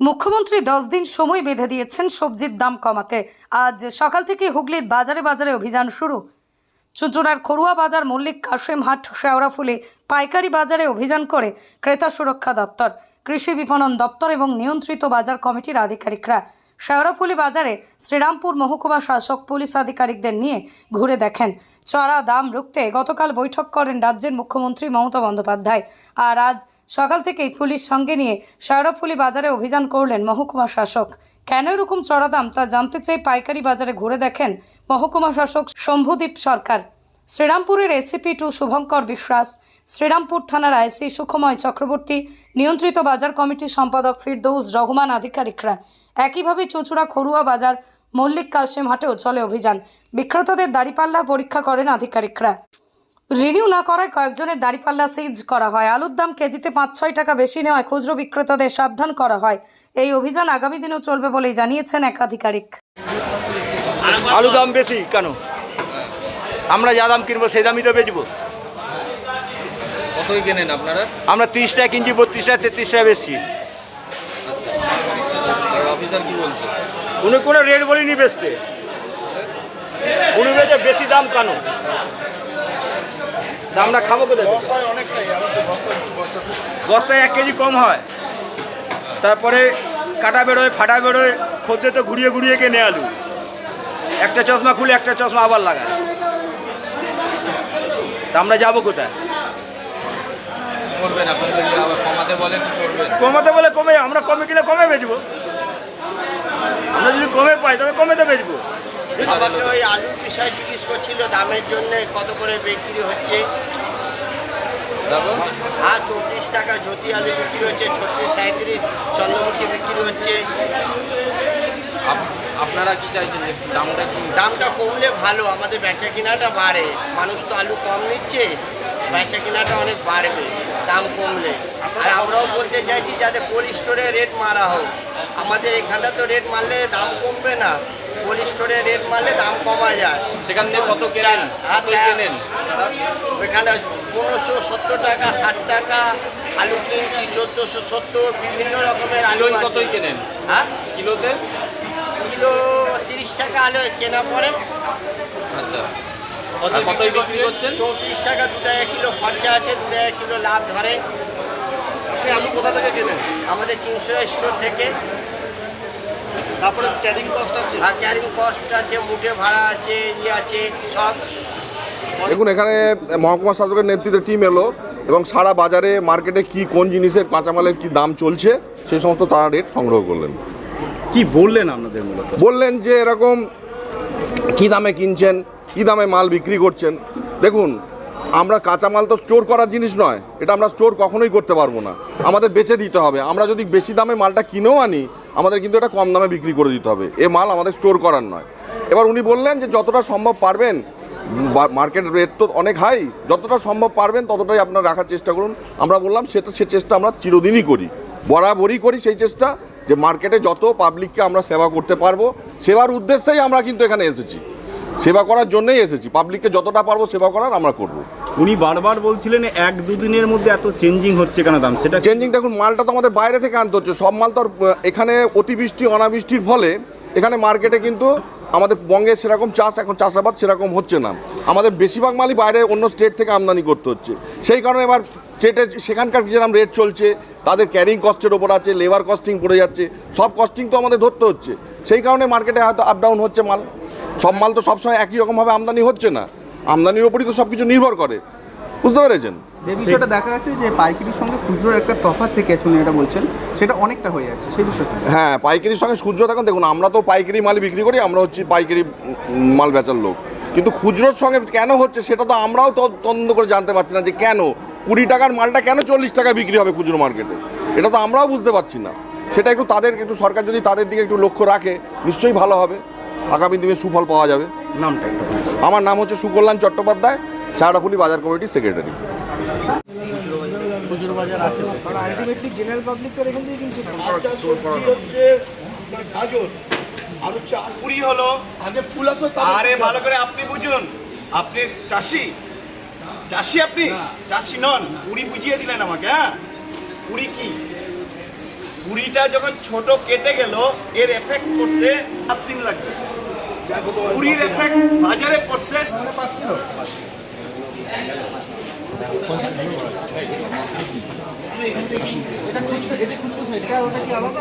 মুখ্যমন্ত্রী দশ দিন সময় বেঁধে দিয়েছেন সবজির দাম কমাতে। আজ সকাল থেকে হুগলির বাজারে বাজারে অভিযান শুরু। চুঁচুড়ার খড়ুয়া বাজার মল্লিক কাশেম হাট, শেওড়াফুলি পাইকারি বাজারে অভিযান করে ক্রেতা সুরক্ষা দপ্তর। কৃষি বিপণন দপ্তর এবং নিয়ন্ত্রিত বাজার কমিটির আধিকারিকরা। শেওড়াফুলি বাজারে শ্রীরামপুর মহকুমা শাসক পুলিশ আধিকারিকদের নিয়ে ঘুরে দেখেন। চড়া দাম রুখতে গতকাল বৈঠক করেন রাজ্যের মুখ্যমন্ত্রী মমতা বন্দ্যোপাধ্যায়। আর আজ সকাল থেকেই পুলিশ সঙ্গে নিয়ে শেওড়াফুলি বাজারে অভিযান করলেন মহকুমা শাসক। কেন এরকম চড়া দাম তা জানতে চেয়ে পাইকারি বাজারে ঘুরে দেখেন মহকুমা শাসক শম্ভুদীপ সরকার। শ্রীরামপুরের এসিপি টু শুভঙ্কর বিশ্বাস শ্রীরামপুর থানার আইসি সুখময় চক্রবর্তী, নিয়ন্ত্রিত বাজার কমিটির সম্পাদক ফিরদৌস রহমান আধিকারিকরা একইভাবে চুঁচুড়া খড়ুয়া বাজার মল্লিক কালসেম হাটেও চলে অভিযান। বিক্রেতাদের দাড়িপাল্লা পরীক্ষা করেন আধিকারিকরা। রিনিউ না করায় কয়েকজনের দাড়িপাল্লা সিজ করা হয়। আলুর দাম কেজিতে পাঁচ ছয় টাকা বেশি নেওয়ায় খুচরো বিক্রেতাদের সাবধান করা হয়। এই অভিযান আগামী দিনেও চলবে বলেই জানিয়েছেন এক আধিকারিক। আলু দাম বেশি কেন? আমরা যা দাম কিনবো সেই দামই তো বেচবো। কতই কেনেন আপনারা? আমরা তিরিশ টাকা কিনছি বত্রিশ টাকা তেত্রিশ টাকা বেশি। আচ্ছা। অফিসার কি বলছে? উনি কোনো রেট বলিনি বেচতে। উনি বেশি দাম কেন? দামটা খাব কোথায়? বস্তায় এক কেজি কম হয়। তারপরে কাটা বেরোয় ফাটা বেরোয় খদ্দে তো ঘুরিয়ে ঘুরিয়ে কেনে আলু। একটা চশমা খুলে একটা চশমা আবার লাগায়। তা আমরা যাব কোথায়? করবেন? আপনাদের আবার কমাতে বলে কি করবেন? কমাতে বলে কমে আমরা কমে কিনে কমে বেচবো। আমরা যদি কমে পাই তবে কমেতে বেচবো। আমাকে ওই আলুর বিষয় জিজ্ঞেস করছিল দামের জন্য কত করে বিক্রি হচ্ছে। আর চব্বিশ টাকা জ্যোতি আলু বিক্রি হচ্ছে ছত্রিশ সাঁত্রিশ চন্দ্রমুখী বিক্রি হচ্ছে। আপনারা কি চাইছেন? দামটা দামটা কমলে ভালো আমাদের বেচা কিনাটা বাড়ে। মানুষ তো আলু কম নিচ্ছে। বেচা কিনাটা অনেক বাড়বে দাম কমলে। আর আমরাও বলতে চাইছি যাতে কোল্ড স্টোরে রেট মারা হোক। আমাদের এখানটা তো রেট মারলে দাম কমবে না। কোল্ড স্টোরে রেট মারলে দাম কমা যায়। সেখান থেকে কত কেনেন? হ্যাঁ, কতই কেনেন? ওইখানে পনেরোশো সত্তর টাকা ষাট টাকা আলু কিনছি চোদ্দোশো সত্তর বিভিন্ন রকমের আলু কতই কেনেন? হ্যাঁ? কিলোতে? কিলো তিরিশ টাকা আলু কেনা পড়ে। আচ্ছা। বিক্রি করছেন? চৌত্রিশ টাকা দু টাকা কিলো খরচা আছে দু টাকা কিলো লাভ ধরে। আলু কোথা থেকে কেনেন? আমাদের স্টোর থেকে। তারপরে ক্যারিং কস্ট আছে? ক্যারিং কস্ট আছে মুঠে ভাড়া আছে ইয়ে আছে সব। দেখুন এখানে মহকুমা শাসকের নেতৃত্বে টিম এলো এবং সারা বাজারে মার্কেটে কি কোন জিনিসের কাঁচামালের কি দাম চলছে সেই সমস্ত তারা রেট সংগ্রহ করলেন। কি বললেন আপনাদের মূলত? বললেন যে এরকম কি দামে কিনছেন? কি দামে মাল বিক্রি করছেন? দেখুন, আমরা কাঁচামাল তো স্টোর করার জিনিস নয়। এটা আমরা স্টোর কখনোই করতে পারব না। আমাদের বেচে দিতে হবে। আমরা যদি বেশি দামে মালটা কিনেও আনি, আমাদের কিন্তু এটা কম দামে বিক্রি করে দিতে হবে। এ মাল আমাদের স্টোর করার নয়। এবার উনি বললেন যে, যতটা সম্ভব পারবেন মার্কেট রেট তো অনেক হাই যতটা সম্ভব পারবেন, ততটাই আপনারা রাখার চেষ্টা করুন। আমরা বললাম সেটা সে চেষ্টা আমরা চিরদিনই করি। বরাবরই করি সেই চেষ্টা। যে মার্কেটে যত পাবলিককে আমরা সেবা করতে পারব সেবার উদ্দেশ্যেই আমরা কিন্তু এখানে এসেছি। সেবা করার জন্যই এসেছি। পাবলিককে যতটা পারব সেবা করার আমরা করব। উনি বারবার বলছিলেন এক দুদিনের মধ্যে এত চেঞ্জিং হচ্ছে কেন দাম? সেটা চেঞ্জিং দেখুন মালটা তো আমাদের বাইরে থেকে আনতে হচ্ছে। সব মাল তো আর, এখানে অতিবৃষ্টি অনাবৃষ্টির ফলে এখানে মার্কেটে কিন্তু আমাদের বঙ্গে সেরকম চাষ এখন চাষাবাদ সেরকম হচ্ছে না। আমাদের বেশিরভাগ মালই বাইরে অন্য স্টেট থেকে আমদানি করতে হচ্ছে। সেই কারণে এবার স্টেটে সেখানকার যেরকম রেট চলছে তাদের ক্যারিং কস্টের ওপর আছে লেবার কস্টিং পড়ে যাচ্ছে সব কস্টিং তো আমাদের ধরতে হচ্ছে। সেই কারণে মার্কেটে হয়তো আপ ডাউন হচ্ছে মাল। সব মাল তো সবসময় একই রকমভাবে আমদানি হচ্ছে না। আমদানির ওপরই তো সব কিছু নির্ভর করে। বুঝতে পেরেছেন? যে বিষয়টা দেখা যাচ্ছে যে পাইকারির সঙ্গে খুচরোর একটা তফাৎ থেকে উনি এটা বলছেন সেটা অনেকটা হয়ে যাচ্ছে সেই বিষয়টা। হ্যাঁ পাইকারির সঙ্গে খুচরো দেখুন দেখুন আমরা তো পাইকারি মাল বিক্রি করি আমরা হচ্ছি পাইকারি মাল বেচার লোক। কিন্তু খুচরোর সঙ্গে কেন হচ্ছে সেটা তো আমরাও তদন্ত করে জানতে পারছি না যে কেন। কুড়ি টাকার মালটা কেন চল্লিশ টাকা বিক্রি হবে খুচরো মার্কেটে? এটা তো আমরাও বুঝতে পারছি না। সেটা একটু তাদের একটু সরকার যদি তাদের দিকে একটু লক্ষ্য রাখে নিশ্চয়ই ভালো হবে। আগামী দিনে সুফল পাওয়া যাবে। নামটা আমার নাম হচ্ছে সুকল্যাণ চট্টোপাধ্যায় সারাফুলি বাজার কমিটির সেক্রেটারি। আলটিমেটলি জেনারেল পাবলিক তো এখান থেকে কিনছে। হচ্ছে গাজর পুরি হলো। আরে ভালো করে আপনি বুঝুন আপনি চাষি চাষি আপনি? চাষি নন পুরি বুঝিয়ে দিলেন আমাকে হ্যাঁ? পুরি কি? পুরিটা যখন ছোট কেটে গেল এর এফেক্ট করতে সাত দিন লাগবে। পুরির এফেক্ট বাজারে পড়তে আলাদা